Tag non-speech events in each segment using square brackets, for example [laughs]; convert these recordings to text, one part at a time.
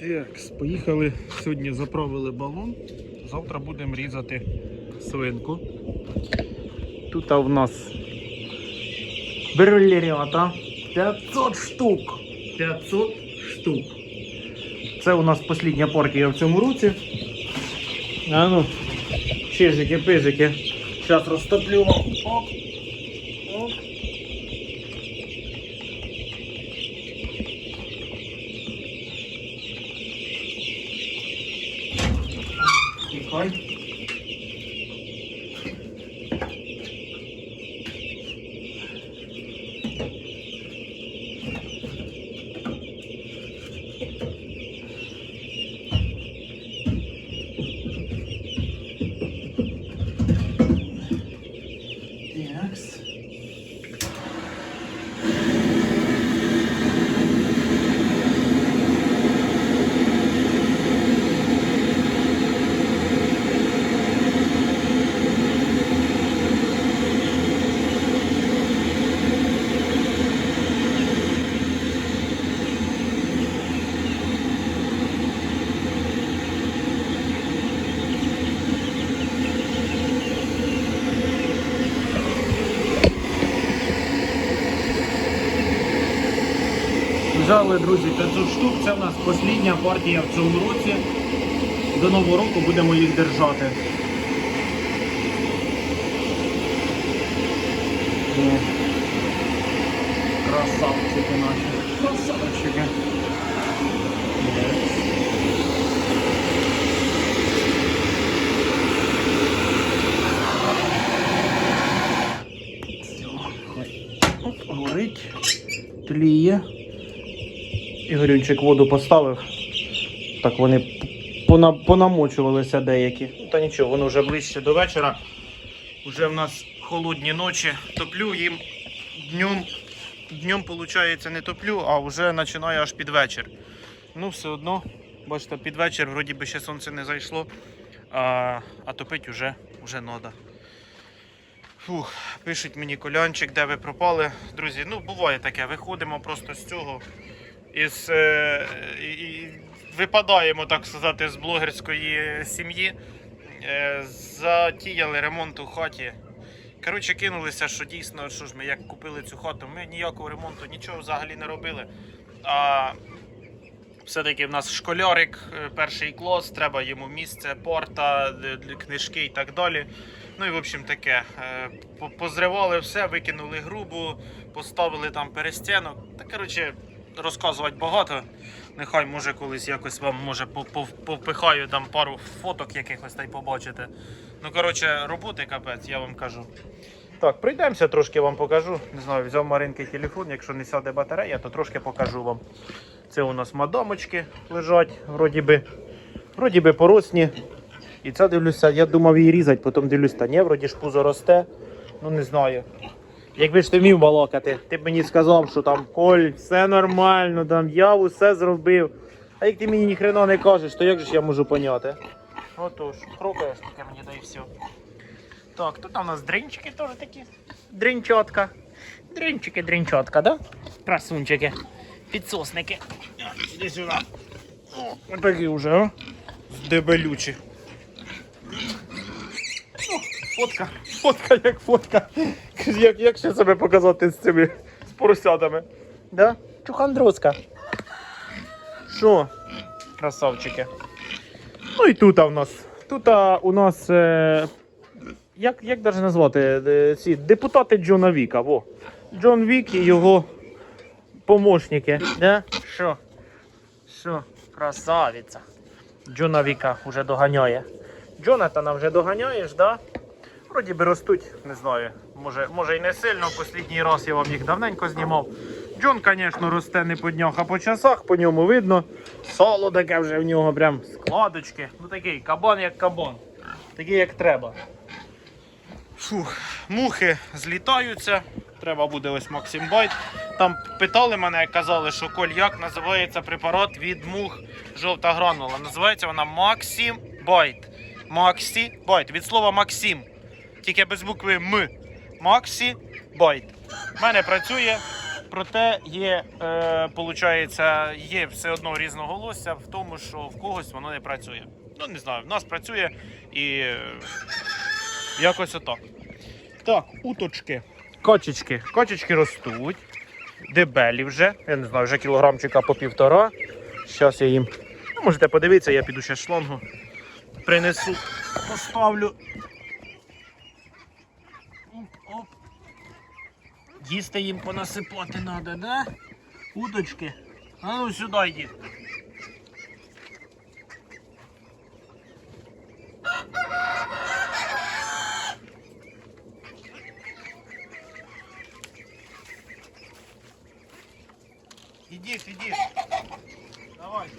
Так, поїхали. Сьогодні заправили балон. Завтра будемо різати свинку. Тут у нас бриллерята 500 штук. 500 штук. Це у нас остання партія в цьому році. А ну, чижики, пижики. Зараз розтоплю вам. Тихай. Такс. Взяли, друзі, 500 штук. Це в нас остання партія в цьому році. До Нового року будемо їх держати. Красавчики наші. Красавчики. Горить, тліє. Ігорюнчик воду поставив. Так вони пона- понамочувалися деякі. Та нічого, воно вже ближче до вечора. Уже в нас холодні ночі. Топлю їм днем. Днем, виходить, не топлю, а вже починаю аж під вечір. Ну, все одно, бачите, під вечір вроді би ще сонце не зайшло, а, а топить уже, вже треба. Фух, пишуть мені колянчик, де ви пропали. Друзі, ну буває таке, виходимо просто з цього із е, і, випадаємо, так сказати, з блогерської сім'ї. Е, затіяли ремонт у хаті. Коротше, кинулися, що дійсно, що ж ми як купили цю хату, ми ніякого ремонту, нічого взагалі не робили. А все-таки в нас школярик, е, перший клас, треба йому місце, порта, книжки і так далі. Ну і в общем таке. Позривали все, викинули грубу, поставили там перестінок. Та коротше, розказувати багато. Нехай може колись якось вам може повпихаю там пару фоток якихось та й побачите. Ну, коротше, роботи капець, я вам кажу. Так, пройдемося, трошки вам покажу. Не знаю, взяв Маринки телефон, якщо не сяде батарея, то трошки покажу вам. Це у нас мадамочки лежать, вроді би, вроді би поросні. І це дивлюся, я думав її різати, потім дивлюсь, та ні, вроді ж пузо росте. Ну не знаю. Якби ж ти вмів балакати, ти б мені сказав, що там Коль, все нормально, там я все зробив. А як ти мені ніхрена не кажеш, то як же ж я можу поняти? Отож, хрукаєш таке мені да і все. Так, тут у нас дринчики теж такі. Дринчотка. Дринчики, дринчотка, да? Красунчики. Підсосники. Іди сюди. О, отакі вже, а? Дебелючі. Фотка, фотка як фотка. Як, як ще себе показати з цими з поросятами? Да? Чухандруска. Що? Красавчики. Ну і тут у нас. Тут у нас. Е, як, як даже назвати? Е, Ці депутати Джона Віка. Во. Джон Вік і його помощники. Да? Що? Що? Красавиця. Джона Віка вже доганяє. Джонатана вже доганяєш, да? Вроді би ростуть, не знаю. Може, може і не сильно. Останній раз я вам їх давненько знімав. Джон, звісно, росте не по днях, а по часах, по ньому видно. Сало таке вже в нього, прям складочки. Ну такий кабан як кабан. Такий як треба. Фух, мухи злітаються. Треба буде ось Максим Байт. Там питали мене, казали, що Коль, як називається препарат від мух жовта гранула. Називається вона Максим Байт. Максі Байт. Від слова Максим. Тільки без букви М. Максі Байт. У мене працює. Проте є, е, є все одно різноголосся в тому, що в когось воно не працює. Ну, не знаю, в нас працює і е, якось отак. Так, уточки. Кочечки. Кочечки ростуть. Дебелі вже. Я не знаю, вже кілограмчика по півтора. Зараз я їм. Ну, можете подивитися, я піду ще шлангу. Принесу, поставлю. Їсти їм понасипати треба, да? Уточки. А ну сюди йди. Ідіть, ідіть. Давай.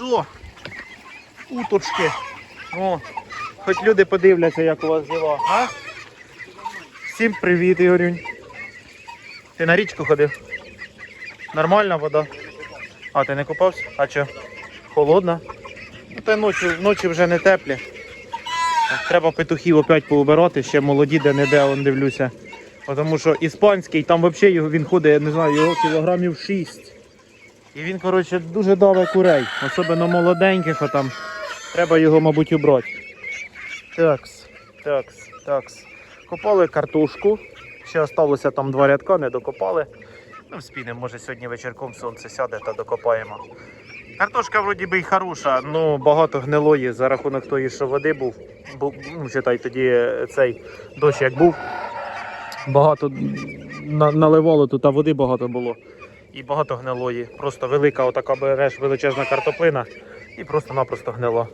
Що? Уточки. О, хоч люди подивляться, як у вас діла, а? Всім привіт, Ігорюнь. Ти на річку ходив? Нормальна вода? А, ти не купався? А що? Холодна? Ну та ночі, ночі вже не теплі. Треба петухів опять поубирати, ще молоді де не де, он дивлюся. Тому що іспанський, там взагалі він ходить, я не знаю, його кілограмів 6. І він, коротше, дуже даве курей. Особливо молоденьких, а там треба його, мабуть, убрати. Такс, такс, такс. Копали картошку. Ще залишилося там два рядка, не докопали. Ну, вспінемо, може сьогодні вечірком сонце сяде та докопаємо. Картошка вроді би й хороша, ну багато гнилої за рахунок тої, що води був. Бу, ну, читай, тоді е, цей дощ як був. Багато на, наливало тут, а води багато було. І багато гнилої. Просто велика отака береш величезна картоплина і просто-напросто гнила.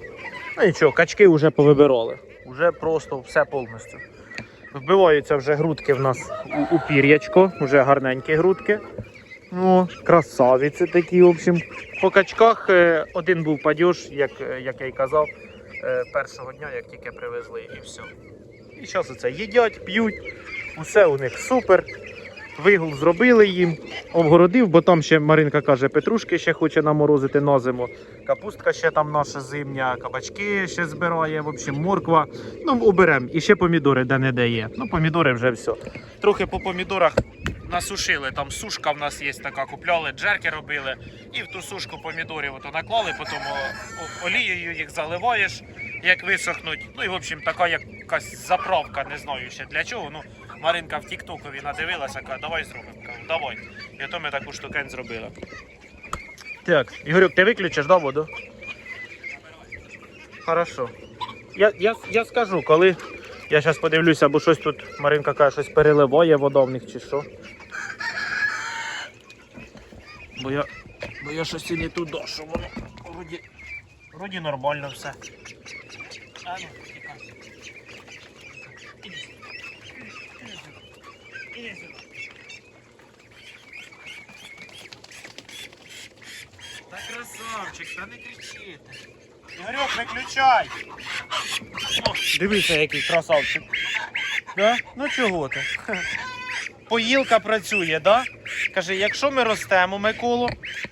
Ну нічого, качки вже повибирали. Уже просто все повністю. Вбиваються вже грудки в нас у, у пір'ячко, вже гарненькі грудки. Ну, красавіці такі, в общем. По качках е, один був падеж, як, е, як я й казав, е, першого дня, як тільки привезли, і все. І зараз оце їдять, п'ють, усе у них супер. Вигул зробили їм, обгородив, бо там ще Маринка каже, петрушки ще хоче наморозити на зиму. Капустка ще там наша зимня, кабачки ще збирає, в общем, морква. Ну, оберемо. І ще помідори де не де є. Ну, помідори вже все. Трохи по помідорах насушили. Там сушка в нас є така, купляли, джерки робили. І в ту сушку помідорів ото наклали, потім олією їх заливаєш, як висохнуть. Ну і в общем така якась заправка, не знаю ще для чого. Ну, Маринка в Тіктокові надивилася, каже, давай зробимо. Давай. І ото ми таку штукен зробили. Так, Ігорюк, ти виключиш, да, воду? Хорошо. Я, я, я скажу, коли. Я зараз подивлюся, бо щось тут Маринка каже, щось переливає вода чи що. Бо я, бо я щось і не туди, що воно вроді, вроді нормально все. А ну, тікай. Іди сюди. Іди сюди. Іди сюди. Красавчик, та не кричите. Ігорьок, виключай! Дивися, який красавчик. Да? Ну чого ти? [laughs] Поїлка працює, да? Каже, якщо ми ростемо, Миколу,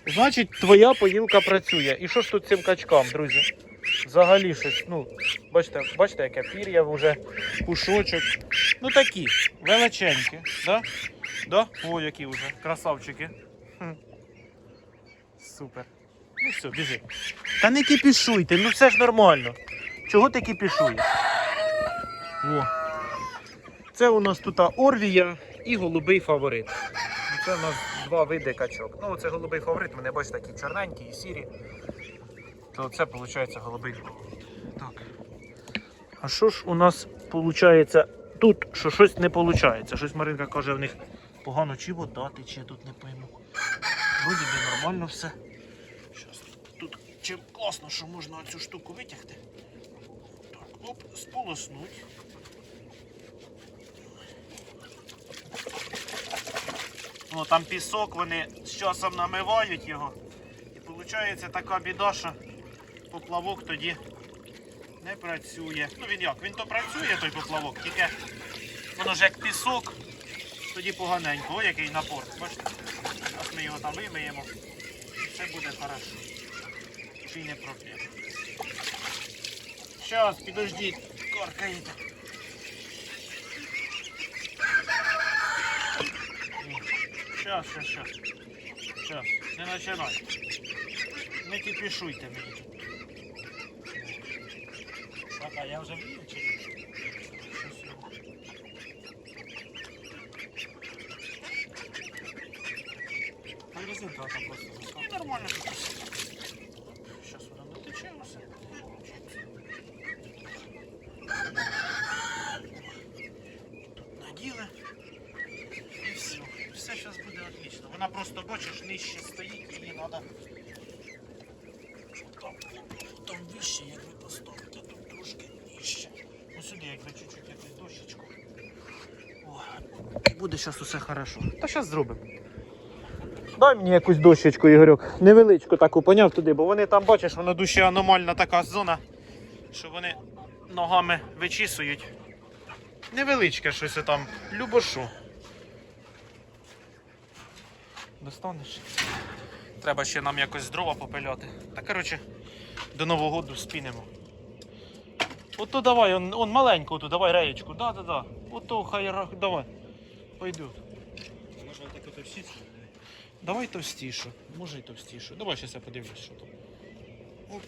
значить твоя поїлка працює. І що ж тут цим качкам, друзі? Взагалі щось, ну, бачите, бачите, яке пір'я вже, пушочок. Ну такі, величенькі, да? Да? О, які вже, красавчики. Хм. Супер. Ну все, біжи. Та не кипішуйте, ну все ж нормально. Чого ти кипішуєш? О. Це у нас тут Орвія і голубий фаворит. Це у нас два види качок. Ну, це голубий фаворит, мене бачите, такі чорненькі і сірі. То це виходить голубий фаворит. Так. А що ж у нас виходить тут, що щось не виходить? Щось Маринка каже, в них погано чи вода тече, тут не пойму. Вроді би нормально все. Чим класно, що можна цю штуку витягти. Так, оп, сполоснуть. Ну, там пісок, вони з часом намивають його. І виходить така біда, що поплавок тоді не працює. Ну він як? Він то працює, той поплавок, тільки воно ж як пісок, тоді поганенько. О, який напор. Бачите? Зараз ми його там вимиємо. Все буде хорошо. Чи й не проблема. Зараз, підождіть, корка їде. Щас, сейчас, сейчас. Сейчас, не починай. Не кипішуйте мені. Пока, я вже вмію чи ні? Щось його. Хай резинка там просто висохне. Нормально. Зараз вона не тече все. Тут наділи. І все. Все зараз буде отлично. Вона нижче стоїть, її треба. Там, там вище, якби поставити, тут трошки нижче. Ну сюди, якби чуть-чуть якусь дощечку. Буде зараз усе хорошо. Та зараз зробимо. Дай мені якусь дощечку, Ігорьок. Невеличку таку поняв туди, бо вони там, бачиш, воно дуже аномальна така зона, що вони ногами вичісують. Невеличке щось там, любошу. Достанеш? Треба ще нам якось дрова попиляти. Та коротше, до Нового року спінемо. Ото давай, он, он маленьку, ото давай реєчку. Да, да, да. Ото хай давай. Пойду. Може так всі Давай товстішу. Може і товстішу. Давай зараз я подивлюсь, що там. Оп.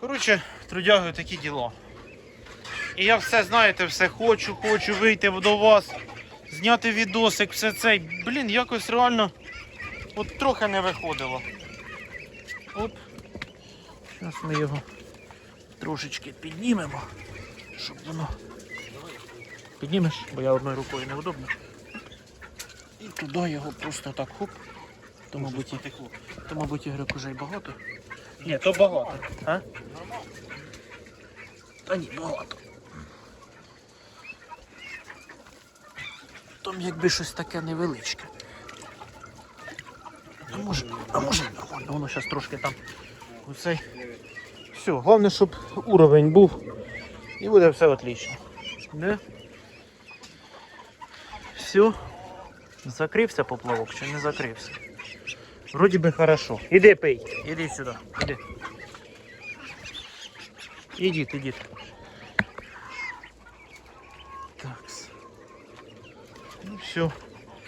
Коротше, трудягою такі діла. І я все, знаєте, все хочу, хочу вийти до вас, зняти відосик, все це. Блін, якось реально от трохи не виходило. Оп. Зараз ми його трошечки піднімемо, щоб воно. Піднімеш, бо я одною рукою неудобно. І туди його просто так хоп. То, мабуть, то, мабуть, ігрок уже й багато. Ні, то багато. А? Та ні, багато. Там якби щось таке невеличке. А може, а може, нормально, воно зараз трошки там. Оцей. Все, головне, щоб уровень був. І буде все отлично. Не? Все. Закрився поплавок чи не закрився? Вроді би хорошо. Іди пий, іди сюди, іди. Ідіть, ідіть. И все.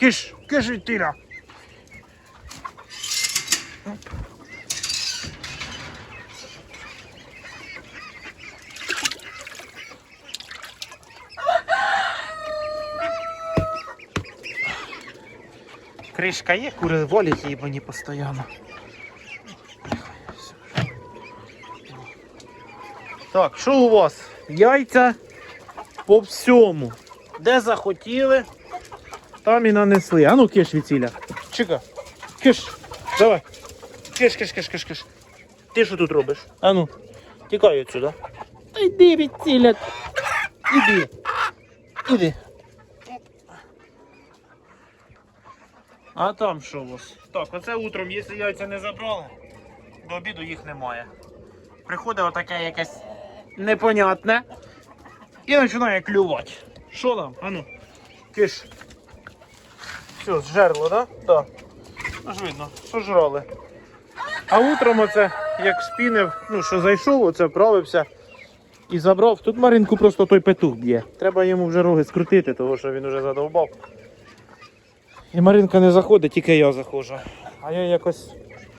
Киш, киш и тира. Кришка є, кури волять її мені постійно. Так, що у вас? Яйця по всьому. Де захотіли? Там і нанесли. А ну киш віціля. Чика. Киш. Давай. Киш, киш, киш, киш, киш. Ти що тут робиш? А ну, тікай отсюда. Та йди віціля. Іди. Іди. А там що у вас? Так, оце утром, якщо яйця не забрали, до обіду їх немає. Приходить отаке якесь непонятне і починає клювати. Що там? Ану, киш. Все, зжерло, да? Так. Да. Аж видно, сожрали. А утром оце, як спінив, ну що зайшов, оце вправився і забрав. Тут Маринку просто той петух б'є. Треба йому вже роги скрутити, тому що він вже задовбав. І Маринка не заходить, тільки я заходжу. А я якось